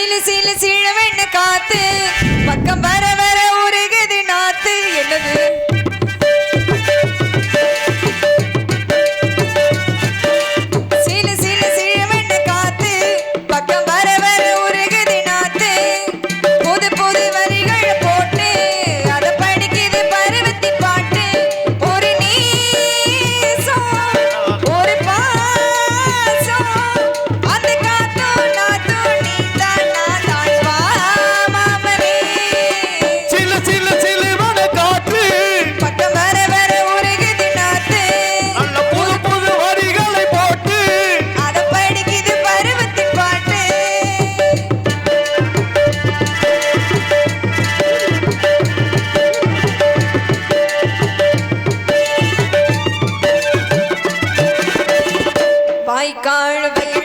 சிலு சிலு சீழ வெண்ண காத்து பக்கம் வர வர உருகுது நாத்து. সবাই কাড়বে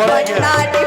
what but I get. Not